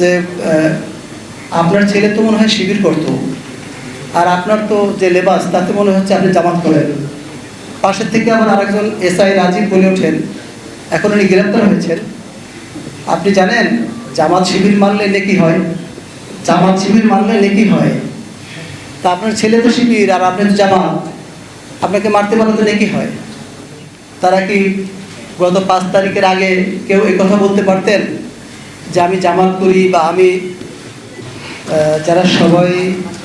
যে আপনার ছেলে তো মনে হয় শিবির করতো। আর আপনার তো যে লেবাস, তাতে মনে হচ্ছে আপনি জামাত করেন পাশের থেকে আবার আরেকজন এসআই রাজীব বলে ওঠেন। এখন উনি গ্রেপ্তার হয়েছেন। আপনি জানেন, জামাত শিবির মানলে নেকি হয়? জামাত শিবির মানলে নেকি হয়? তা আপনার ছেলে তো শিবির, আর আপনি তো জামাত। আপনাকে মারতে পারলে তো নেকি হয়? তারা কি গত পাঁচ তারিখের আগে কেউ এই কথা বলতে পারতেন? যে আমি জামাত করি বা আমি যারা সবাই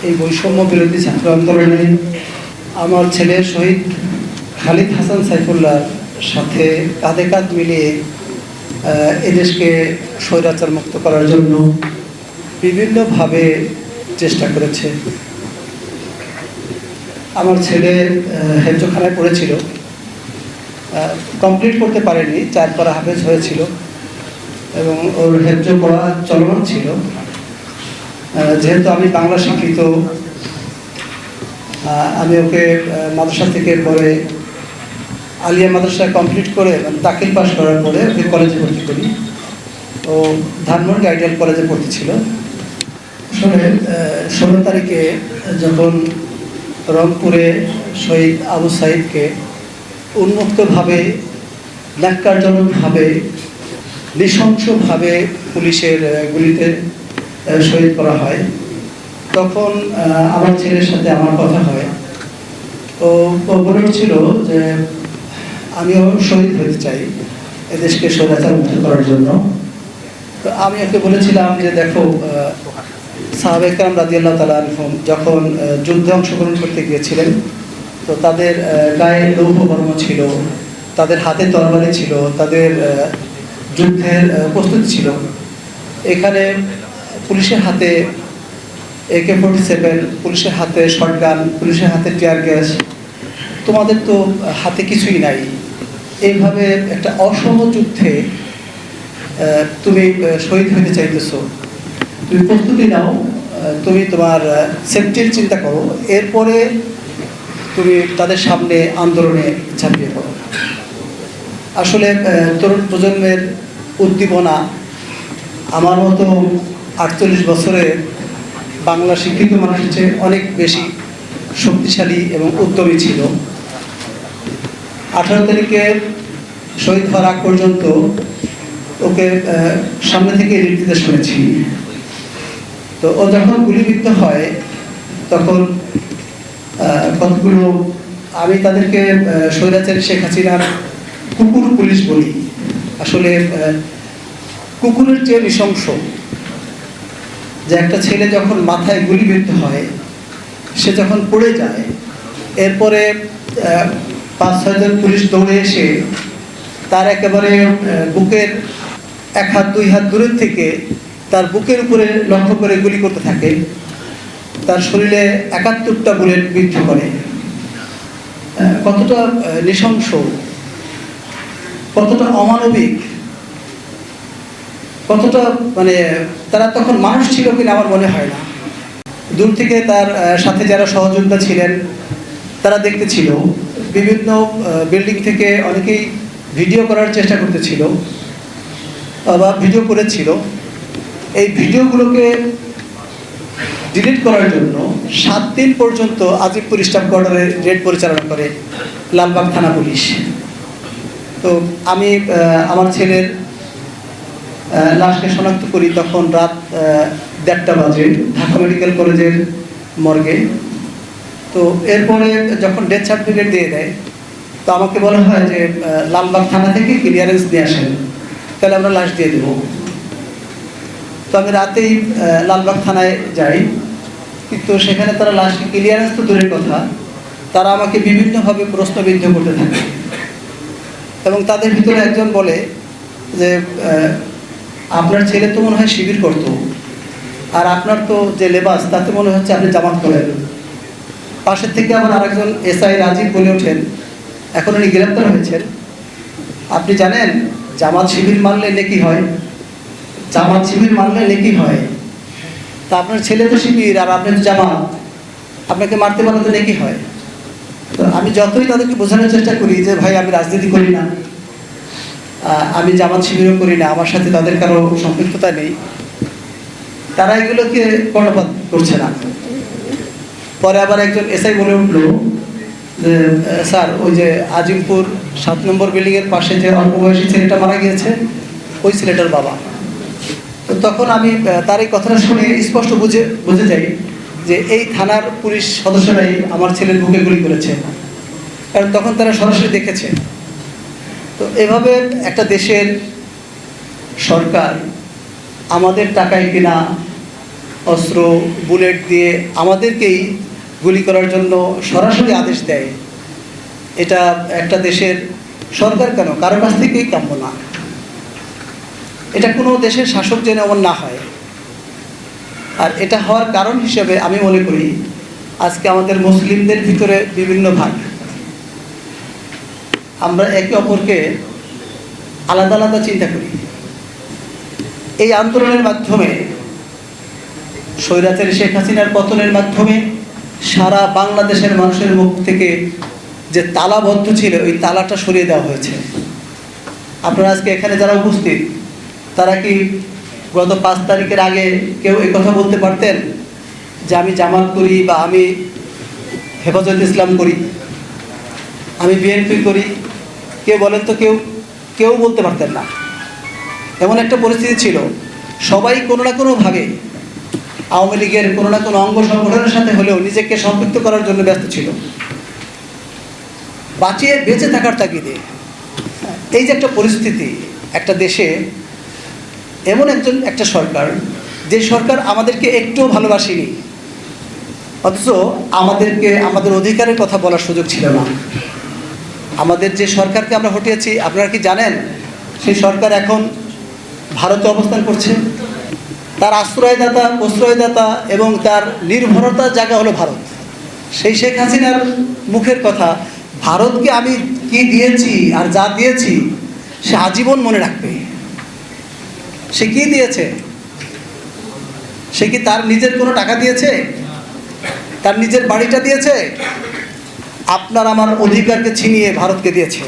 এই বৈষম্য বিরোধী ছাত্র আন্দোলনে আমার ছেলে শহীদ খালিদ হাসান সাইফুল্লাহর সাথে কাঁধে কাঁধ মিলিয়ে এদেশকে স্বৈরাচার মুক্ত করার জন্য বিভিন্নভাবে চেষ্টা করেছে। আমার ছেলে হেফজোখানায় পড়েছিল। কমপ্লিট করতে পারেনি চার পারা হাফেজ হয়েছিল। এবং ওর হেফজ পড়া চলমান ছিল। যেহেতু আমি বাংলা শিক্ষিত আমি ওকে মাদ্রাসা থেকে পরে আলিয়া মাদ্রাসা কমপ্লিট করে মানে দাখিল পাস করার পরে ওকে কলেজে ভর্তি করি। ও ধানমন্ডি আইডিয়াল কলেজে ভর্তি ছিল। আসলে ষোলো তারিখে যখন রংপুরে শহীদ আবু সাইদকে উন্মুক্তভাবে ন্যাক্কারজনকভাবে নৃশংসভাবে পুলিশের গুলিতে শহীদ করা হয়। তখন আমার ছেলের সাথে আমার কথা হয়। ও ও বলেছিল যে আমিও শহীদ হতে চাই এদেশকে স্বৈরাচার মুক্ত করার জন্য। তো আমি ওকে বলেছিলাম যে দেখো সাহাবেকরাম রাজিয়াল্লাহ তালা আলহম যখন যুদ্ধে অংশগ্রহণ করতে গিয়েছিলেন, তো তাদের গায়ে লৌহ বর্ম ছিল, তাদের হাতে তরবারি ছিল, তাদের যুদ্ধের প্রস্তুতি ছিল। এখানে পুলিশের হাতে একে ফোর্টি সেভেন, পুলিশের হাতে শটগান, পুলিশের হাতে টিয়ার গ্যাস। তোমাদের তো হাতে কিছুই নাই। এইভাবে একটা অসম যুদ্ধে তুমি শহীদ হতে চাইতেছো। তুমি প্রস্তুতি নাও তুমি তোমার সেফটির চিন্তা করো। এরপরে তুমি তাদের সামনে আন্দোলনে ঝাঁপিয়ে পড়ো। আসলে তরুণ প্রজন্মের উদ্দীপনা। আমার মতো আটচল্লিশ বছরে বাংলা শিক্ষিত মানুষের চেয়ে অনেক বেশি শক্তিশালী এবং উদ্যমী ছিল। আঠারো তারিখে শহীদ হওয়ার আগ পর্যন্ত ওকে সামনে থেকে নির্দেশ শুনেছি। তো ও যখন গুলিবিদ্ধ হয়, তখন কতগুলো আমি তাদেরকে স্বৈরাচারী শেখ হাসিনার কুকুর পুলিশ বলি। আসলে কুকুরের চেয়ে নৃশংস যে একটা ছেলে যখন মাথায় গুলি গুলিবিদ্ধ হয়, সে যখন পড়ে যায়, এরপরে পাঁচ ছয়জন পুলিশ দৌড়ে এসে তার একেবারে বুকের এক হাত, দুই হাত দূরের থেকে তার বুকের উপরে লক্ষ্য করে গুলি করতে থাকে। তার শরীরে একাত্তরটা বুলেট বিদ্ধ করে। কতটা নৃশংস কতটা অমানবিক? কতটা মানে তারা তখন মানুষ ছিল কিনা আমার মনে হয় না। দূর থেকে তার সাথে যারা সহযোগিতা ছিলেন, তারা দেখতে ছিল বিভিন্ন বিল্ডিং থেকে অনেকেই ভিডিও করার চেষ্টা করতেছিল বা ভিডিও করেছিল। এই ভিডিওগুলোকে ডিলিট করার জন্য সাত দিন পর্যন্ত আজিবপুর স্টাফ কোয়ার্টারে রেড পরিচালনা করে লালবাগ থানা পুলিশ। তো আমি আমার ছেলের লাশকে শনাক্ত করি তখন রাত দেড়টা বাজে ঢাকা মেডিকেল কলেজের মর্গে। তো এরপরে যখন ডেথ সার্টিফিকেট দিয়ে দেয়, তো আমাকে বলা হয় যে লালবাগ থানা থেকে ক্লিয়ারেন্স নিয়ে আসেন। তাহলে আমরা লাশ দিয়ে দেবো। তো আমি রাতেই লালবাগ থানায় যাই। কিন্তু সেখানে তারা লাশকে ক্লিয়ারেন্স তো দূরের কথা। তারা আমাকে বিভিন্নভাবে প্রশ্নবিদ্ধ করতে থাকে। এবং তাদের ভিতরে একজন বলে যে আপনার ছেলে তো মনে হয় শিবির করতো, আর আপনার তো যে লেবাস, তাতে মনে হচ্ছে আপনি জামাত করেন। পাশের থেকে আবার আরেকজন এসআই রাজীব বলে ওঠেন, এখন উনি গ্রেপ্তার হয়েছেন। আপনি জানেন, জামাত শিবির মানলে নেকি হয়? জামাত শিবির মানলে নেকি হয়? তা আপনার ছেলে তো শিবির, আর আপনি তো জামাত। আপনাকে মারতে পারলে তো নেকি হয়? আমি যতই তাদেরকে বোঝানোর চেষ্টা করি যে, ভাই, আমি রাজনীতি করি না আমি জামাত শিবিরও করি না, আমার সাথে তাদের কারও সম্পৃক্ততা নেই, তারা এগুলোকে কর্ণপাত করছে না। পরে আবার একজন এসআই বলে উঠল যে, স্যার, ওই যে আজিমপুর সাত নম্বর বিল্ডিংয়ের পাশে যে অল্প বয়সী ছেলেটা মারা গিয়েছে, ওই ছেলেটার বাবা। তো তখন আমি তার এই কথাটা শুনে স্পষ্ট বুঝে বুঝে যাই যে, এই থানার পুলিশ সদস্যরাই আমার ছেলের বুকে গুলি করেছে। কারণ তখন তারা সরাসরি দেখেছে। তো এভাবে একটা দেশের সরকার আমাদের টাকায় কিনা অস্ত্র, বুলেট দিয়ে আমাদেরকেই গুলি করার জন্য সরাসরি আদেশ দেয়, এটা একটা দেশের সরকার কেন? কারও কাছ থেকেই কাম্য না। এটা কোনো দেশের শাসক যেন এমন না হয়। আর এটা হওয়ার কারণ হিসেবে আমি মনে করি, আজকে আমাদের মুসলিমদের ভিতরে বিভিন্ন ভাগ। আমরা একে অপরকে আলাদা আলাদা চিন্তা করি। এই আন্দোলনের মাধ্যমে স্বৈরাচারী শেখ হাসিনার পতনের মাধ্যমে সারা বাংলাদেশের মানুষের মুখ থেকে যে তালাবদ্ধ ছিল, ওই তালাটা সরিয়ে দেওয়া হয়েছে। আপনারা আজকে এখানে যারা উপস্থিত, তারা কি গত পাঁচ তারিখের আগে কেউ এই কথা বলতে পারতেন যে আমি জামাত করি বা আমি হেফাজত ইসলাম করি, আমি বিএনপি করি? কেউ বলেন তো কেউ? কেউ বলতে পারতেন না। এমন একটা পরিস্থিতি ছিল। সবাই কোনো না কোনোভাবে আওয়ামী লীগের কোনো না কোনো অঙ্গ সংগঠনের সাথে হলেও নিজেকে সম্পৃক্ত করার জন্য ব্যস্ত ছিল। বাঁচিয়ে বেঁচে থাকার তাগিদে এই যে একটা পরিস্থিতি একটা দেশে, এমন একজন একটা সরকার, যে সরকার আমাদেরকে একটুও ভালোবাসেনি, অথচ আমাদেরকে, আমাদের অধিকারের কথা বলার সুযোগ ছিল না। আমাদের যে সরকারকে আমরা হটিয়েছি, আপনারা কি জানেন? সেই সরকার এখন ভারতে অবস্থান করছে। তার আশ্রয়দাতা, প্রশ্রয়দাতা এবং তার নির্ভরতার জায়গা হলো ভারত। সেই শেখ হাসিনার মুখের কথা, ভারতকে আমি কি দিয়েছি আর যা দিয়েছি, সে আজীবন মনে রাখবে। সে কি দিয়েছে? সে কি তার নিজের কোনো টাকা দিয়েছে? তার নিজের বাড়িটা দিয়েছে? আপনার আমার অধিকারকে ছিনিয়ে ভারতকে দিয়েছে।